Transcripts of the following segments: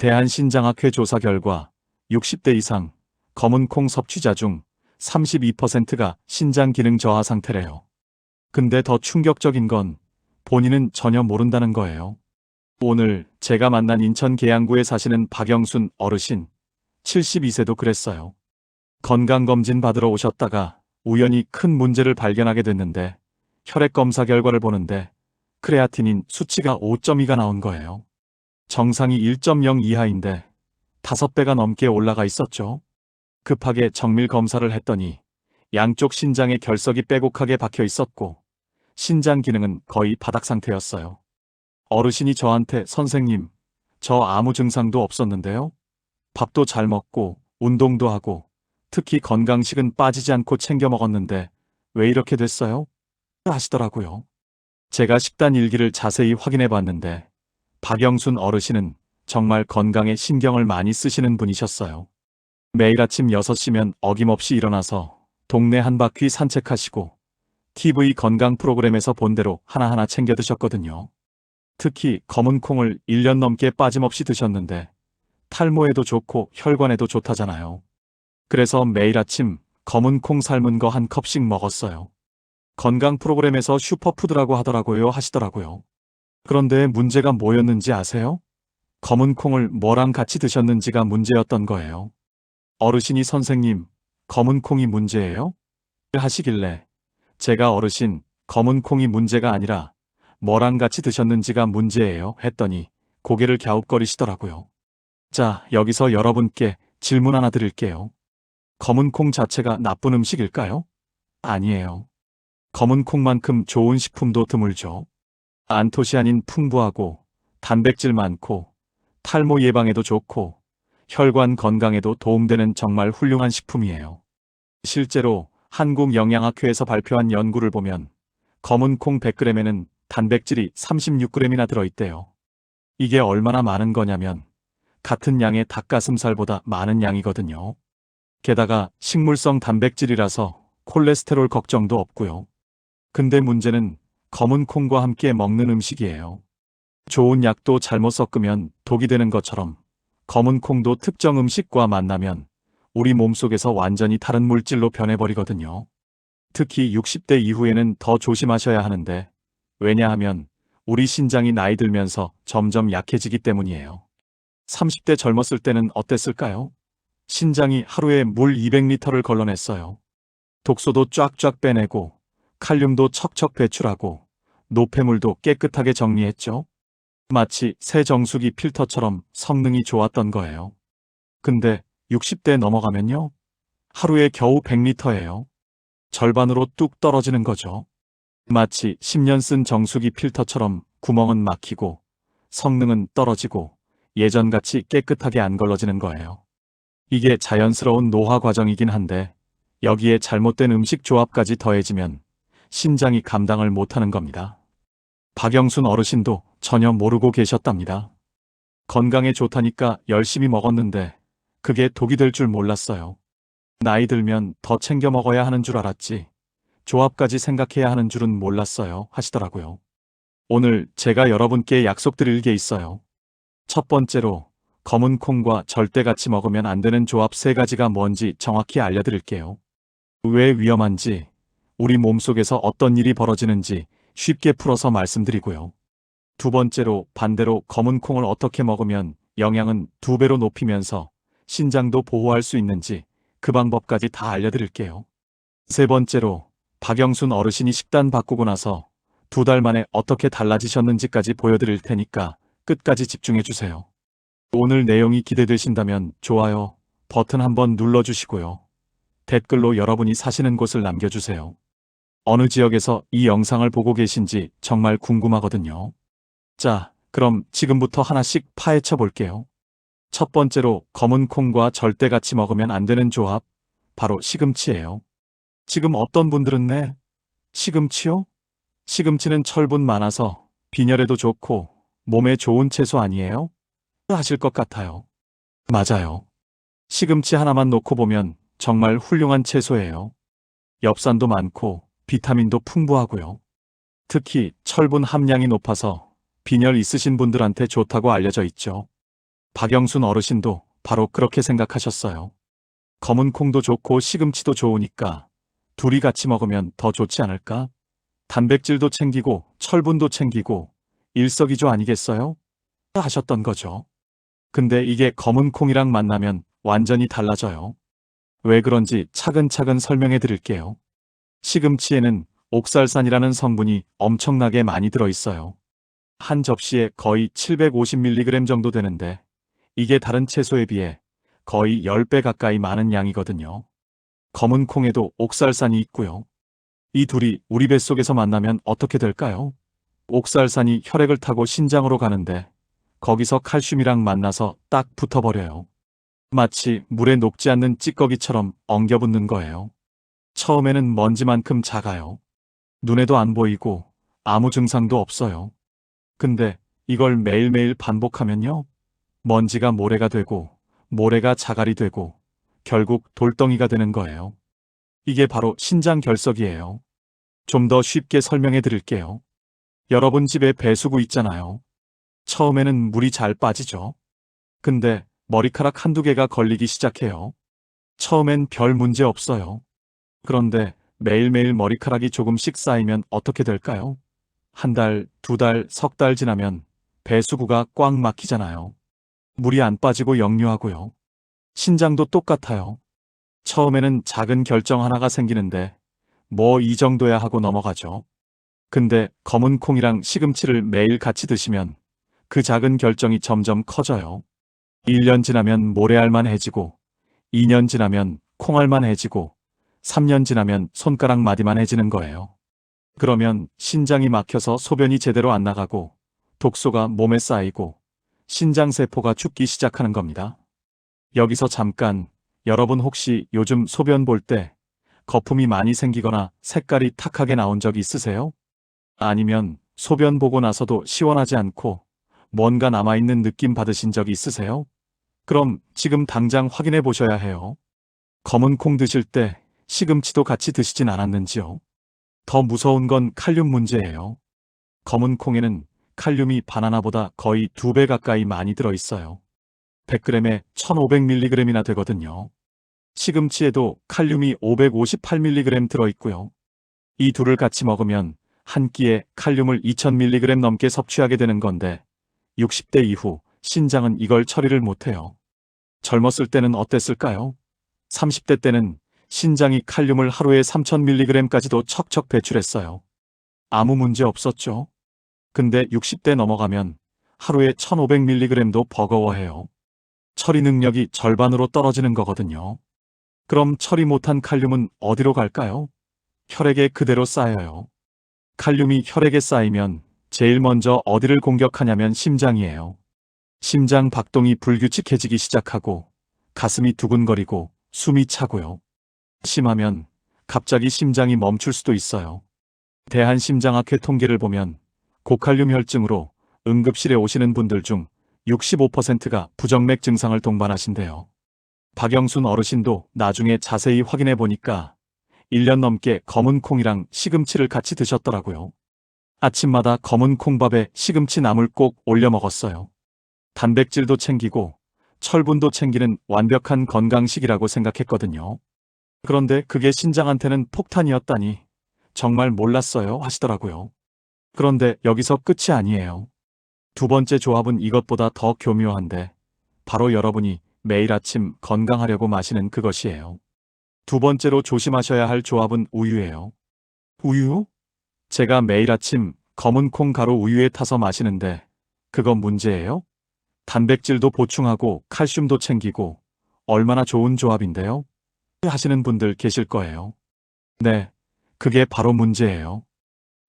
대한신장학회 조사 결과 60대 이상 검은 콩 섭취자 중 32%가 신장 기능 저하 상태래요. 근데 더 충격적인 건 본인은 전혀 모른다는 거예요. 오늘 제가 만난 인천 계양구에 사시는 박영순 어르신 72세도 그랬어요. 건강검진 받으러 오셨다가 우연히 큰 문제를 발견하게 됐는데 혈액 검사 결과를 보는데 크레아틴인 수치가 5.2가 나온 거예요. 정상이 1.0 이하인데 5배가 넘게 올라가 있었죠. 급하게 정밀 검사를 했더니 양쪽 신장에 결석이 빼곡하게 박혀 있었고 신장 기능은 거의 바닥 상태였어요. 어르신이 저한테 선생님, 저 아무 증상도 없었는데요. 밥도 잘 먹고 운동도 하고 특히 건강식은 빠지지 않고 챙겨 먹었는데 왜 이렇게 됐어요? 하시더라고요. 제가 식단 일기를 자세히 확인해 봤는데 박영순 어르신은 정말 건강에 신경을 많이 쓰시는 분이셨어요. 매일 아침 6시면 어김없이 일어나서 동네 한 바퀴 산책하시고 TV 건강 프로그램에서 본 대로 하나하나 챙겨 드셨거든요. 특히 검은 콩을 1년 넘게 빠짐없이 드셨는데 탈모에도 좋고 혈관에도 좋다잖아요. 그래서 매일 아침 검은 콩 삶은 거 한 컵씩 먹었어요. 건강 프로그램에서 슈퍼푸드라고 하더라고요 하시더라고요. 그런데 문제가 뭐였는지 아세요? 검은 콩을 뭐랑 같이 드셨는지가 문제였던 거예요. 어르신이 선생님, 검은 콩이 문제예요? 하시길래 제가 어르신, 검은 콩이 문제가 아니라 뭐랑 같이 드셨는지가 문제예요 했더니 고개를 갸웃거리시더라고요. 자, 여기서 여러분께 질문 하나 드릴게요. 검은 콩 자체가 나쁜 음식일까요? 아니에요. 검은 콩만큼 좋은 식품도 드물죠. 안토시아닌 풍부하고 단백질 많고 탈모 예방에도 좋고 혈관 건강에도 도움되는 정말 훌륭한 식품이에요. 실제로 한국영양학회에서 발표한 연구를 보면 검은 콩 100g에는 단백질이 36g이나 들어있대요. 이게 얼마나 많은 거냐면 같은 양의 닭가슴살보다 많은 양이거든요. 게다가 식물성 단백질이라서 콜레스테롤 걱정도 없고요. 근데 문제는 검은 콩과 함께 먹는 음식이에요. 좋은 약도 잘못 섞으면 독이 되는 것처럼 검은 콩도 특정 음식과 만나면 우리 몸속에서 완전히 다른 물질로 변해버리거든요. 특히 60대 이후에는 더 조심하셔야 하는데 왜냐하면 우리 신장이 나이 들면서 점점 약해지기 때문이에요. 30대 젊었을 때는 어땠을까요? 신장이 하루에 물 200리터를 걸러냈어요. 독소도 쫙쫙 빼내고 칼륨도 척척 배출하고 노폐물도 깨끗하게 정리했죠. 마치 새 정수기 필터처럼 성능이 좋았던 거예요. 근데 60대 넘어가면요. 하루에 겨우 100리터예요. 절반으로 뚝 떨어지는 거죠. 마치 10년 쓴 정수기 필터처럼 구멍은 막히고 성능은 떨어지고 예전같이 깨끗하게 안 걸러지는 거예요. 이게 자연스러운 노화 과정이긴 한데 여기에 잘못된 음식 조합까지 더해지면 신장이 감당을 못하는 겁니다. 박영순 어르신도 전혀 모르고 계셨답니다. 건강에 좋다니까 열심히 먹었는데 그게 독이 될 줄 몰랐어요. 나이 들면 더 챙겨 먹어야 하는 줄 알았지. 조합까지 생각해야 하는 줄은 몰랐어요. 하시더라고요. 오늘 제가 여러분께 약속드릴 게 있어요. 첫 번째로 검은 콩과 절대 같이 먹으면 안 되는 조합 세 가지가 뭔지 정확히 알려드릴게요. 왜 위험한지, 우리 몸속에서 어떤 일이 벌어지는지 쉽게 풀어서 말씀드리고요. 두 번째로 반대로 검은 콩을 어떻게 먹으면 영양은 두 배로 높이면서 신장도 보호할 수 있는지 그 방법까지 다 알려드릴게요. 세 번째로 박영순 어르신이 식단 바꾸고 나서 두 달 만에 어떻게 달라지셨는지까지 보여드릴 테니까 끝까지 집중해 주세요. 오늘 내용이 기대되신다면 좋아요 버튼 한번 눌러주시고요. 댓글로 여러분이 사시는 곳을 남겨주세요. 어느 지역에서 이 영상을 보고 계신지 정말 궁금하거든요. 자, 그럼 지금부터 하나씩 파헤쳐 볼게요. 첫 번째로 검은 콩과 절대 같이 먹으면 안 되는 조합, 바로 시금치예요. 지금 어떤 분들은 네, 시금치요? 시금치는 철분 많아서 빈혈에도 좋고 몸에 좋은 채소 아니에요? 하실 것 같아요. 맞아요. 시금치 하나만 놓고 보면 정말 훌륭한 채소예요. 엽산도 많고 비타민도 풍부하고요. 특히 철분 함량이 높아서 빈혈 있으신 분들한테 좋다고 알려져 있죠. 박영순 어르신도 바로 그렇게 생각하셨어요. 검은 콩도 좋고 시금치도 좋으니까 둘이 같이 먹으면 더 좋지 않을까? 단백질도 챙기고 철분도 챙기고 일석이조 아니겠어요? 하셨던 거죠. 근데 이게 검은 콩이랑 만나면 완전히 달라져요. 왜 그런지 차근차근 설명해 드릴게요. 시금치에는 옥살산이라는 성분이 엄청나게 많이 들어있어요. 한 접시에 거의 750mg 정도 되는데 이게 다른 채소에 비해 거의 10배 가까이 많은 양이거든요. 검은 콩에도 옥살산이 있고요. 이 둘이 우리 뱃속에서 만나면 어떻게 될까요? 옥살산이 혈액을 타고 신장으로 가는데 거기서 칼슘이랑 만나서 딱 붙어버려요. 마치 물에 녹지 않는 찌꺼기처럼 엉겨붙는 거예요. 처음에는 먼지만큼 작아요. 눈에도 안 보이고 아무 증상도 없어요. 근데 이걸 매일매일 반복하면요. 먼지가 모래가 되고 모래가 자갈이 되고 결국 돌덩이가 되는 거예요. 이게 바로 신장 결석이에요. 좀 더 쉽게 설명해 드릴게요. 여러분 집에 배수구 있잖아요. 처음에는 물이 잘 빠지죠. 근데 머리카락 한두 개가 걸리기 시작해요. 처음엔 별 문제 없어요. 그런데 매일매일 머리카락이 조금씩 쌓이면 어떻게 될까요? 한 달, 두 달, 석 달 지나면 배수구가 꽉 막히잖아요. 물이 안 빠지고 역류하고요. 신장도 똑같아요. 처음에는 작은 결정 하나가 생기는데 뭐 이 정도야 하고 넘어가죠. 근데 검은 콩이랑 시금치를 매일 같이 드시면 그 작은 결정이 점점 커져요. 1년 지나면 모래알만해지고 2년 지나면 콩알만해지고 3년 지나면 손가락 마디만 해지는 거예요. 그러면 신장이 막혀서 소변이 제대로 안 나가고 독소가 몸에 쌓이고 신장세포가 죽기 시작하는 겁니다. 여기서 잠깐 여러분 혹시 요즘 소변 볼 때 거품이 많이 생기거나 색깔이 탁하게 나온 적 있으세요? 아니면 소변 보고 나서도 시원하지 않고 뭔가 남아있는 느낌 받으신 적 있으세요? 그럼 지금 당장 확인해 보셔야 해요. 검은 콩 드실 때 시금치도 같이 드시진 않았는지요? 더 무서운 건 칼륨 문제예요. 검은 콩에는 칼륨이 바나나보다 거의 두 배 가까이 많이 들어있어요. 100g에 1500mg이나 되거든요. 시금치에도 칼륨이 558mg 들어있고요. 이 둘을 같이 먹으면 한 끼에 칼륨을 2000mg 넘게 섭취하게 되는 건데 60대 이후 신장은 이걸 처리를 못해요. 젊었을 때는 어땠을까요? 30대 때는 신장이 칼륨을 하루에 3000mg까지도 척척 배출했어요. 아무 문제 없었죠. 근데 60대 넘어가면 하루에 1500mg도 버거워해요. 처리 능력이 절반으로 떨어지는 거거든요. 그럼 처리 못한 칼륨은 어디로 갈까요? 혈액에 그대로 쌓여요. 칼륨이 혈액에 쌓이면 제일 먼저 어디를 공격하냐면 심장이에요. 심장 박동이 불규칙해지기 시작하고 가슴이 두근거리고 숨이 차고요. 심하면 갑자기 심장이 멈출 수도 있어요. 대한심장학회 통계를 보면 고칼륨 혈증으로 응급실에 오시는 분들 중 65%가 부정맥 증상을 동반하신대요. 박영순 어르신도 나중에 자세히 확인해 보니까 1년 넘게 검은 콩이랑 시금치를 같이 드셨더라고요. 아침마다 검은 콩밥에 시금치 나물 꼭 올려 먹었어요. 단백질도 챙기고 철분도 챙기는 완벽한 건강식이라고 생각했거든요. 그런데 그게 신장한테는 폭탄이었다니 정말 몰랐어요 하시더라고요. 그런데 여기서 끝이 아니에요. 두 번째 조합은 이것보다 더 교묘한데 바로 여러분이 매일 아침 건강하려고 마시는 그것이에요. 두 번째로 조심하셔야 할 조합은 우유예요. 우유? 제가 매일 아침 검은 콩 가루 우유에 타서 마시는데 그건 문제예요? 단백질도 보충하고 칼슘도 챙기고 얼마나 좋은 조합인데요? 하시는 분들 계실 거예요. 네, 그게 바로 문제예요.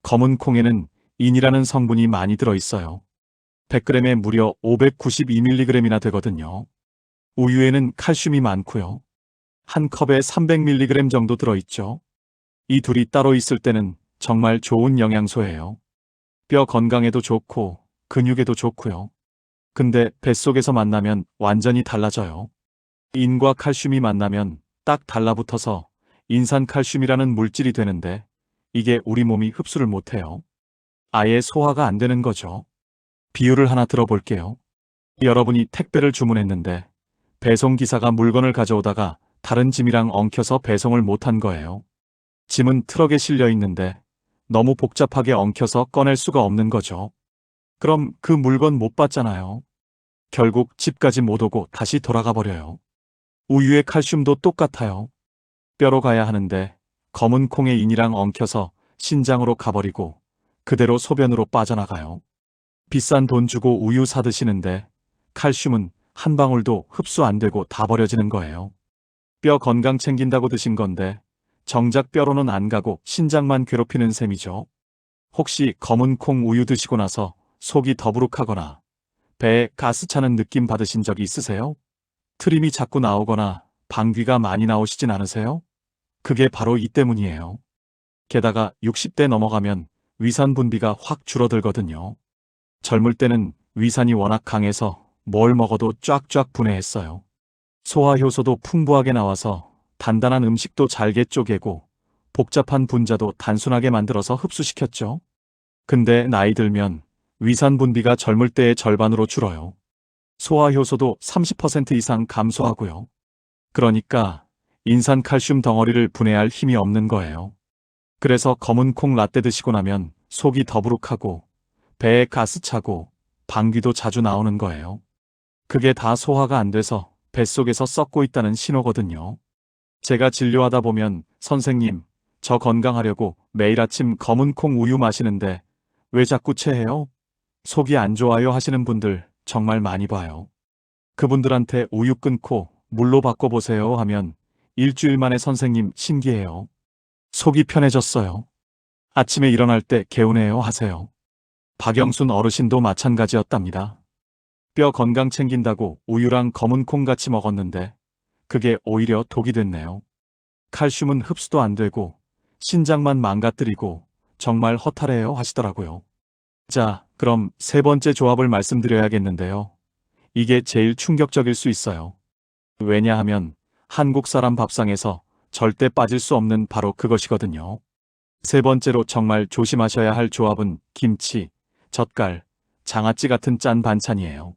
검은 콩에는 인이라는 성분이 많이 들어있어요. 100g에 무려 592mg이나 되거든요. 우유에는 칼슘이 많고요. 한 컵에 300mg 정도 들어있죠. 이 둘이 따로 있을 때는 정말 좋은 영양소예요. 뼈 건강에도 좋고 근육에도 좋고요. 근데 뱃속에서 만나면 완전히 달라져요. 인과 칼슘이 만나면 딱 달라붙어서 인산칼슘이라는 물질이 되는데 이게 우리 몸이 흡수를 못해요. 아예 소화가 안 되는 거죠. 비유를 하나 들어볼게요. 여러분이 택배를 주문했는데 배송 기사가 물건을 가져오다가 다른 짐이랑 엉켜서 배송을 못한 거예요. 짐은 트럭에 실려 있는데 너무 복잡하게 엉켜서 꺼낼 수가 없는 거죠. 그럼 그 물건 못 받잖아요. 결국 집까지 못 오고 다시 돌아가 버려요. 우유의 칼슘도 똑같아요. 뼈로 가야 하는데 검은 콩의 인이랑 엉켜서 신장으로 가버리고 그대로 소변으로 빠져나가요. 비싼 돈 주고 우유 사 드시는데 칼슘은 한 방울도 흡수 안 되고 다 버려지는 거예요. 뼈 건강 챙긴다고 드신 건데 정작 뼈로는 안 가고 신장만 괴롭히는 셈이죠. 혹시 검은 콩 우유 드시고 나서 속이 더부룩하거나 배에 가스 차는 느낌 받으신 적이 있으세요? 트림이 자꾸 나오거나 방귀가 많이 나오시진 않으세요? 그게 바로 이 때문이에요. 게다가 60대 넘어가면 위산 분비가 확 줄어들거든요. 젊을 때는 위산이 워낙 강해서 뭘 먹어도 쫙쫙 분해했어요. 소화 효소도 풍부하게 나와서 단단한 음식도 잘게 쪼개고 복잡한 분자도 단순하게 만들어서 흡수시켰죠. 근데 나이 들면 위산 분비가 젊을 때의 절반으로 줄어요. 소화 효소도 30% 이상 감소하고요. 그러니까 인산 칼슘 덩어리를 분해할 힘이 없는 거예요. 그래서 검은 콩 라떼 드시고 나면 속이 더부룩하고 배에 가스 차고 방귀도 자주 나오는 거예요. 그게 다 소화가 안 돼서 뱃속에서 썩고 있다는 신호거든요. 제가 진료하다 보면 선생님, 저 건강하려고 매일 아침 검은 콩 우유 마시는데 왜 자꾸 체해요? 속이 안 좋아요 하시는 분들 정말 많이 봐요. 그분들한테 우유 끊고 물로 바꿔보세요 하면 일주일 만에 선생님 신기해요. 속이 편해졌어요. 아침에 일어날 때 개운해요 하세요. 박영순 어르신도 마찬가지였답니다. 뼈 건강 챙긴다고 우유랑 검은 콩 같이 먹었는데 그게 오히려 독이 됐네요. 칼슘은 흡수도 안 되고 신장만 망가뜨리고 정말 허탈해요 하시더라고요. 자, 그럼 세 번째 조합을 말씀드려야겠는데요. 이게 제일 충격적일 수 있어요. 왜냐하면 한국 사람 밥상에서 절대 빠질 수 없는 바로 그것이거든요. 세 번째로 정말 조심하셔야 할 조합은 김치, 젓갈, 장아찌 같은 짠 반찬이에요.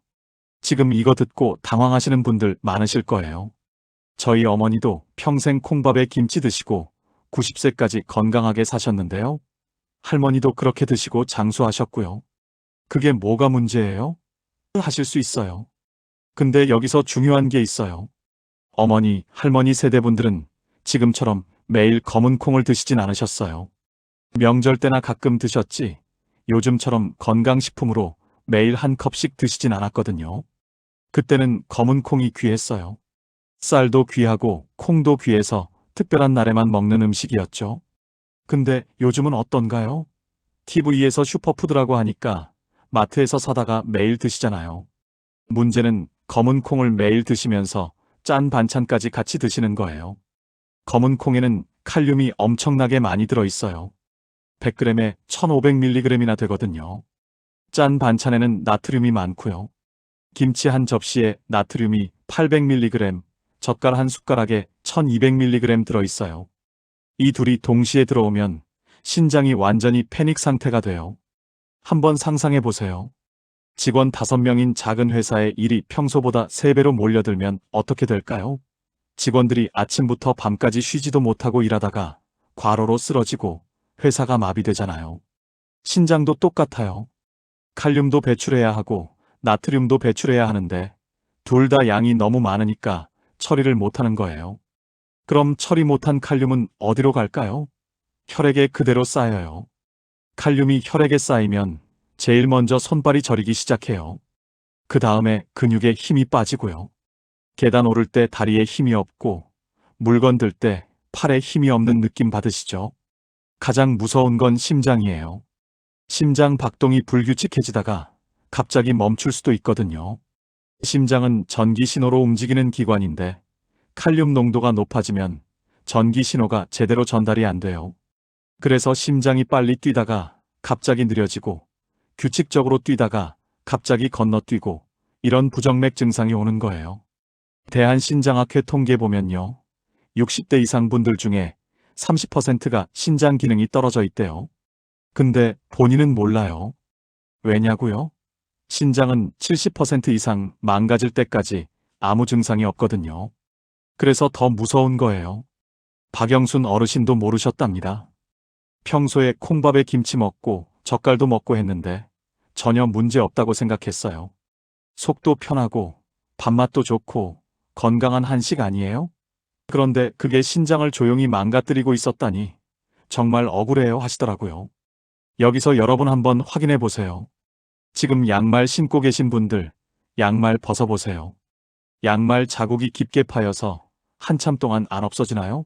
지금 이거 듣고 당황하시는 분들 많으실 거예요. 저희 어머니도 평생 콩밥에 김치 드시고 90세까지 건강하게 사셨는데요. 할머니도 그렇게 드시고 장수하셨고요. 그게 뭐가 문제예요? 하실 수 있어요. 근데 여기서 중요한 게 있어요. 어머니, 할머니 세대분들은 지금처럼 매일 검은 콩을 드시진 않으셨어요. 명절 때나 가끔 드셨지, 요즘처럼 건강식품으로 매일 한 컵씩 드시진 않았거든요. 그때는 검은 콩이 귀했어요. 쌀도 귀하고 콩도 귀해서 특별한 날에만 먹는 음식이었죠. 근데 요즘은 어떤가요? TV에서 슈퍼푸드라고 하니까 마트에서 사다가 매일 드시잖아요. 문제는 검은 콩을 매일 드시면서 짠 반찬까지 같이 드시는 거예요. 검은 콩에는 칼륨이 엄청나게 많이 들어있어요. 100g에 1500mg이나 되거든요. 짠 반찬에는 나트륨이 많고요. 김치 한 접시에 나트륨이 800mg, 젓갈 한 숟가락에 1200mg 들어있어요. 이 둘이 동시에 들어오면 신장이 완전히 패닉 상태가 돼요. 한번 상상해 보세요. 직원 5명인 작은 회사에 일이 평소보다 3배로 몰려들면 어떻게 될까요? 직원들이 아침부터 밤까지 쉬지도 못하고 일하다가 과로로 쓰러지고 회사가 마비되잖아요. 신장도 똑같아요. 칼륨도 배출해야 하고 나트륨도 배출해야 하는데 둘 다 양이 너무 많으니까 처리를 못하는 거예요. 그럼 처리 못한 칼륨은 어디로 갈까요? 혈액에 그대로 쌓여요. 칼륨이 혈액에 쌓이면 제일 먼저 손발이 저리기 시작해요. 그 다음에 근육에 힘이 빠지고요. 계단 오를 때 다리에 힘이 없고 물건 들 때 팔에 힘이 없는 느낌 받으시죠? 가장 무서운 건 심장이에요. 심장 박동이 불규칙해지다가 갑자기 멈출 수도 있거든요. 심장은 전기 신호로 움직이는 기관인데 칼륨 농도가 높아지면 전기 신호가 제대로 전달이 안 돼요. 그래서 심장이 빨리 뛰다가 갑자기 느려지고 규칙적으로 뛰다가 갑자기 건너뛰고 이런 부정맥 증상이 오는 거예요. 대한신장학회 통계 보면요. 60대 이상 분들 중에 30%가 신장 기능이 떨어져 있대요. 근데 본인은 몰라요. 왜냐고요? 신장은 70% 이상 망가질 때까지 아무 증상이 없거든요. 그래서 더 무서운 거예요. 박영순 어르신도 모르셨답니다. 평소에 콩밥에 김치 먹고 젓갈도 먹고 했는데 전혀 문제 없다고 생각했어요. 속도 편하고 밥맛도 좋고 건강한 한식 아니에요? 그런데 그게 신장을 조용히 망가뜨리고 있었다니 정말 억울해요 하시더라고요. 여기서 여러분 한번 확인해 보세요. 지금 양말 신고 계신 분들 양말 벗어보세요. 양말 자국이 깊게 파여서 한참 동안 안 없어지나요?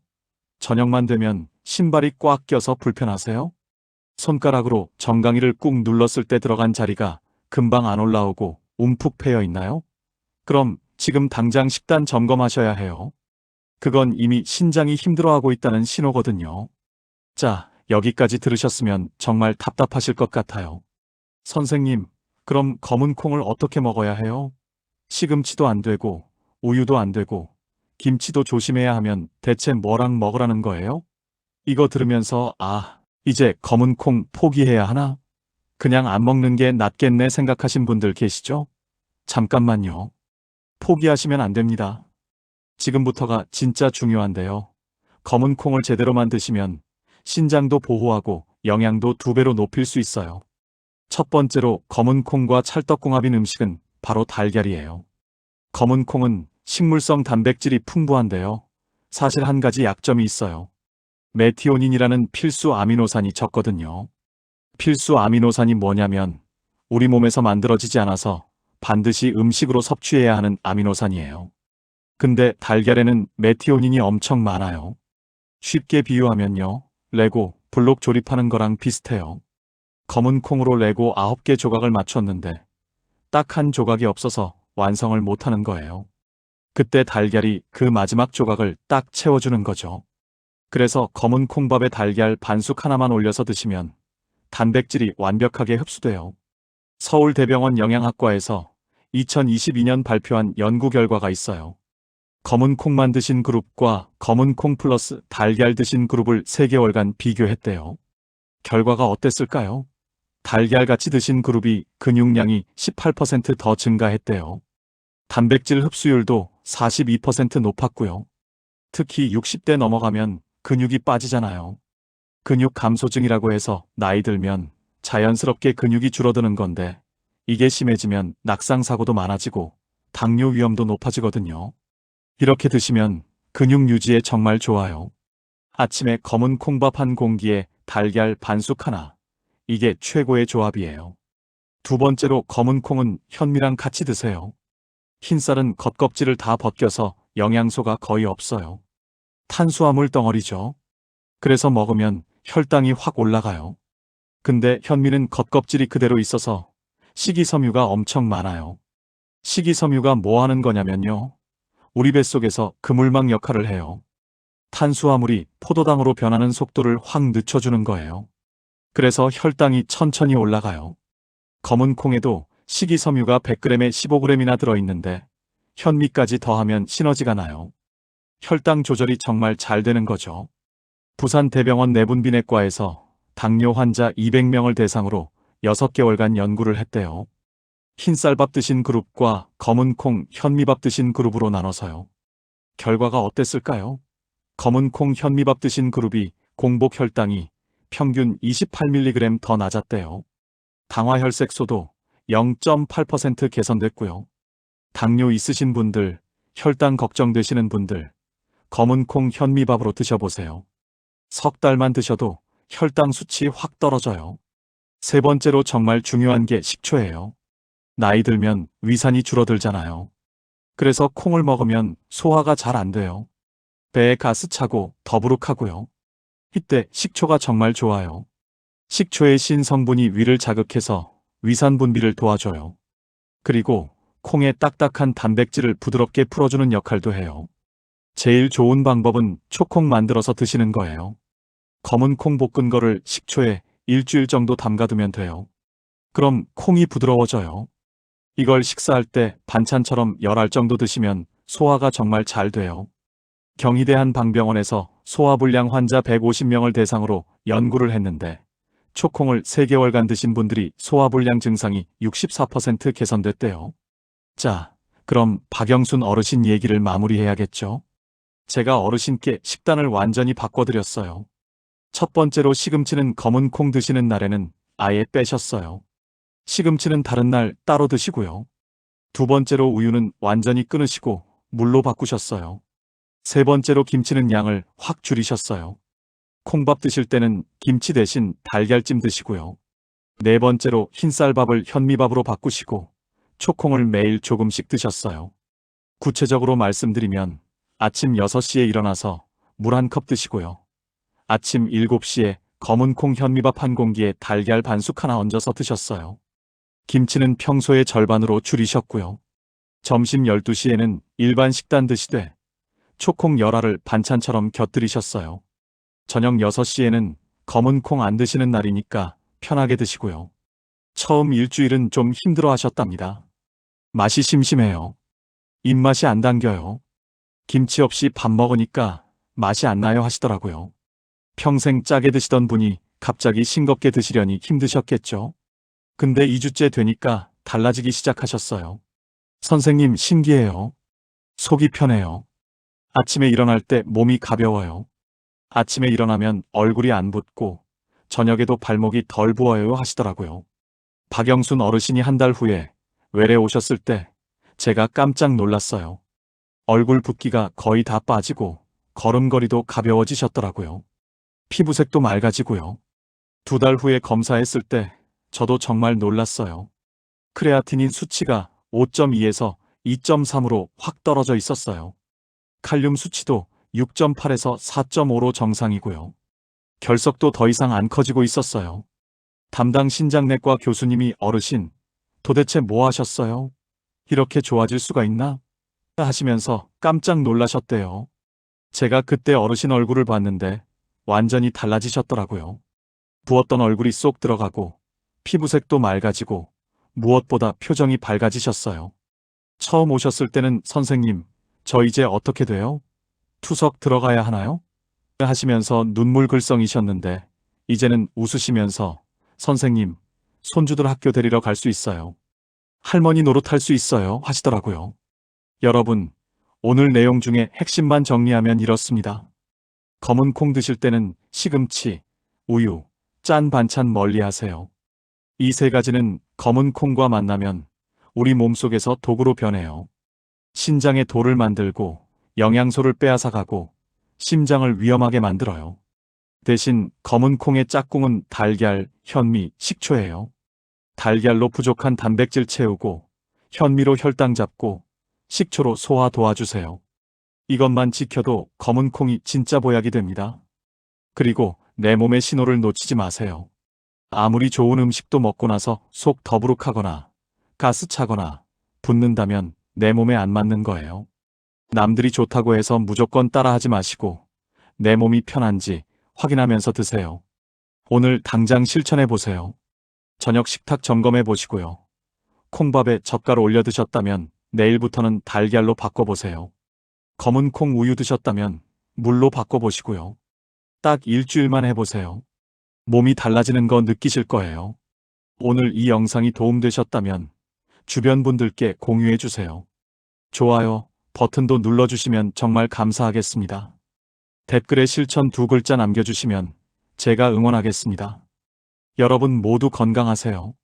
저녁만 되면 신발이 꽉 껴서 불편하세요? 손가락으로 정강이를 꾹 눌렀을 때 들어간 자리가 금방 안 올라오고 움푹 패여 있나요? 그럼 지금 당장 식단 점검하셔야 해요. 그건 이미 신장이 힘들어하고 있다는 신호거든요. 자, 여기까지 들으셨으면 정말 답답하실 것 같아요. 선생님, 그럼 검은 콩을 어떻게 먹어야 해요? 시금치도 안 되고, 우유도 안 되고, 김치도 조심해야 하면 대체 뭐랑 먹으라는 거예요? 이거 들으면서, 아, 이제 검은 콩 포기해야 하나? 그냥 안 먹는 게 낫겠네 생각하신 분들 계시죠? 잠깐만요. 포기하시면 안 됩니다. 지금부터가 진짜 중요한데요. 검은 콩을 제대로 만 드시면 신장도 보호하고 영양도 두 배로 높일 수 있어요. 첫 번째로 검은 콩과 찰떡궁합인 음식은 바로 달걀이에요. 검은 콩은 식물성 단백질이 풍부한데요. 사실 한 가지 약점이 있어요. 메티오닌이라는 필수 아미노산이 적거든요. 필수 아미노산이 뭐냐면 우리 몸에서 만들어지지 않아서 반드시 음식으로 섭취해야 하는 아미노산이에요. 근데 달걀에는 메티오닌이 엄청 많아요. 쉽게 비유하면요. 레고, 블록 조립하는 거랑 비슷해요. 검은 콩으로 레고 9개 조각을 맞췄는데 딱 한 조각이 없어서 완성을 못하는 거예요. 그때 달걀이 그 마지막 조각을 딱 채워주는 거죠. 그래서 검은 콩밥에 달걀 반숙 하나만 올려서 드시면 단백질이 완벽하게 흡수돼요. 서울대병원 영양학과에서 2022년 발표한 연구 결과가 있어요. 검은 콩만 드신 그룹과 검은 콩 플러스 달걀 드신 그룹을 3개월간 비교했대요. 결과가 어땠을까요? 달걀 같이 드신 그룹이 근육량이 18%더 증가했대요. 단백질 흡수율도 42% 높았고요. 특히 60대 넘어가면 근육이 빠지잖아요. 근육 감소증이라고 해서 나이 들면 자연스럽게 근육이 줄어드는 건데 이게 심해지면 낙상 사고도 많아지고 당뇨 위험도 높아지거든요. 이렇게 드시면 근육 유지에 정말 좋아요. 아침에 검은 콩밥 한 공기에 달걀 반숙 하나. 이게 최고의 조합이에요. 두 번째로 검은 콩은 현미랑 같이 드세요. 흰쌀은 겉껍질을 다 벗겨서 영양소가 거의 없어요. 탄수화물 덩어리죠. 그래서 먹으면 혈당이 확 올라가요. 근데 현미는 겉껍질이 그대로 있어서 식이섬유가 엄청 많아요. 식이섬유가 뭐 하는 거냐면요. 우리 뱃속에서 그물망 역할을 해요. 탄수화물이 포도당으로 변하는 속도를 확 늦춰주는 거예요. 그래서 혈당이 천천히 올라가요. 검은 콩에도 식이섬유가 100g에 15g이나 들어있는데 현미까지 더하면 시너지가 나요. 혈당 조절이 정말 잘 되는 거죠. 부산 대병원 내분비내과에서 당뇨 환자 200명을 대상으로 6개월간 연구를 했대요. 흰쌀밥 드신 그룹과 검은 콩, 현미밥 드신 그룹으로 나눠서요. 결과가 어땠을까요? 검은 콩, 현미밥 드신 그룹이 공복 혈당이 평균 28mg 더 낮았대요. 당화 혈색소도 0.8% 개선됐고요. 당뇨 있으신 분들, 혈당 걱정되시는 분들, 검은 콩 현미밥으로 드셔보세요. 석 달만 드셔도 혈당 수치 확 떨어져요. 세 번째로 정말 중요한 게 식초예요. 나이 들면 위산이 줄어들잖아요. 그래서 콩을 먹으면 소화가 잘 안 돼요. 배에 가스 차고 더부룩하고요. 이때 식초가 정말 좋아요. 식초의 신성분이 위를 자극해서 위산 분비를 도와줘요. 그리고 콩의 딱딱한 단백질을 부드럽게 풀어주는 역할도 해요. 제일 좋은 방법은 초콩 만들어서 드시는 거예요. 검은 콩 볶은 거를 식초에 일주일 정도 담가두면 돼요. 그럼 콩이 부드러워져요. 이걸 식사할 때 반찬처럼 열알 정도 드시면 소화가 정말 잘 돼요. 경희대 한 방병원에서 소화불량 환자 150명을 대상으로 연구를 했는데 초콩을 3개월간 드신 분들이 소화불량 증상이 64% 개선됐대요. 자, 그럼 박영순 어르신 얘기를 마무리해야겠죠? 제가 어르신께 식단을 완전히 바꿔드렸어요. 첫 번째로 시금치는 검은 콩 드시는 날에는 아예 빼셨어요. 시금치는 다른 날 따로 드시고요. 두 번째로 우유는 완전히 끊으시고 물로 바꾸셨어요. 세 번째로 김치는 양을 확 줄이셨어요. 콩밥 드실 때는 김치 대신 달걀찜 드시고요. 네 번째로 흰쌀밥을 현미밥으로 바꾸시고 초콩을 매일 조금씩 드셨어요. 구체적으로 말씀드리면 아침 6시에 일어나서 물 한 컵 드시고요. 아침 7시에 검은 콩 현미밥 한 공기에 달걀 반숙 하나 얹어서 드셨어요. 김치는 평소의 절반으로 줄이셨고요. 점심 12시에는 일반 식단 드시되 초콩 열알을 반찬처럼 곁들이셨어요. 저녁 6시에는 검은 콩 안 드시는 날이니까 편하게 드시고요. 처음 일주일은 좀 힘들어 하셨답니다. 맛이 심심해요. 입맛이 안 당겨요. 김치 없이 밥 먹으니까 맛이 안 나요 하시더라고요. 평생 짜게 드시던 분이 갑자기 싱겁게 드시려니 힘드셨겠죠? 근데 2주째 되니까 달라지기 시작하셨어요. 선생님 신기해요. 속이 편해요. 아침에 일어날 때 몸이 가벼워요. 아침에 일어나면 얼굴이 안 붓고 저녁에도 발목이 덜 부어요 하시더라고요. 박영순 어르신이 한 달 후에 외래 오셨을 때 제가 깜짝 놀랐어요. 얼굴 붓기가 거의 다 빠지고 걸음걸이도 가벼워지셨더라고요. 피부색도 맑아지고요. 두 달 후에 검사했을 때 저도 정말 놀랐어요. 크레아티닌 수치가 5.2에서 2.3으로 확 떨어져 있었어요. 칼륨 수치도 6.8에서 4.5로 정상이고요. 결석도 더 이상 안 커지고 있었어요. 담당 신장내과 교수님이 어르신, 도대체 뭐 하셨어요? 이렇게 좋아질 수가 있나? 하시면서 깜짝 놀라셨대요. 제가 그때 어르신 얼굴을 봤는데 완전히 달라지셨더라고요. 부었던 얼굴이 쏙 들어가고 피부색도 맑아지고 무엇보다 표정이 밝아지셨어요. 처음 오셨을 때는 선생님, 저 이제 어떻게 돼요? 투석 들어가야 하나요? 하시면서 눈물 글썽이셨는데 이제는 웃으시면서 선생님, 손주들 학교 데리러 갈 수 있어요. 할머니 노릇할 수 있어요 하시더라고요. 여러분, 오늘 내용 중에 핵심만 정리하면 이렇습니다. 검은 콩 드실 때는 시금치, 우유, 짠 반찬 멀리 하세요. 이 세 가지는 검은 콩과 만나면 우리 몸속에서 독으로 변해요. 신장에 돌을 만들고 영양소를 빼앗아가고 심장을 위험하게 만들어요. 대신 검은 콩의 짝꿍은 달걀, 현미, 식초예요. 달걀로 부족한 단백질 채우고 현미로 혈당 잡고 식초로 소화 도와주세요. 이것만 지켜도 검은 콩이 진짜 보약이 됩니다. 그리고 내 몸의 신호를 놓치지 마세요. 아무리 좋은 음식도 먹고 나서 속 더부룩하거나 가스 차거나 붓는다면 내 몸에 안 맞는 거예요. 남들이 좋다고 해서 무조건 따라하지 마시고 내 몸이 편한지 확인하면서 드세요. 오늘 당장 실천해 보세요. 저녁 식탁 점검해 보시고요. 콩밥에 젓갈 올려 드셨다면 내일부터는 달걀로 바꿔보세요. 검은 콩 우유 드셨다면 물로 바꿔보시고요. 딱 일주일만 해보세요. 몸이 달라지는 거 느끼실 거예요. 오늘 이 영상이 도움되셨다면 주변 분들께 공유해 주세요. 좋아요, 버튼도 눌러주시면 정말 감사하겠습니다. 댓글에 실천 두 글자 남겨주시면 제가 응원하겠습니다. 여러분 모두 건강하세요.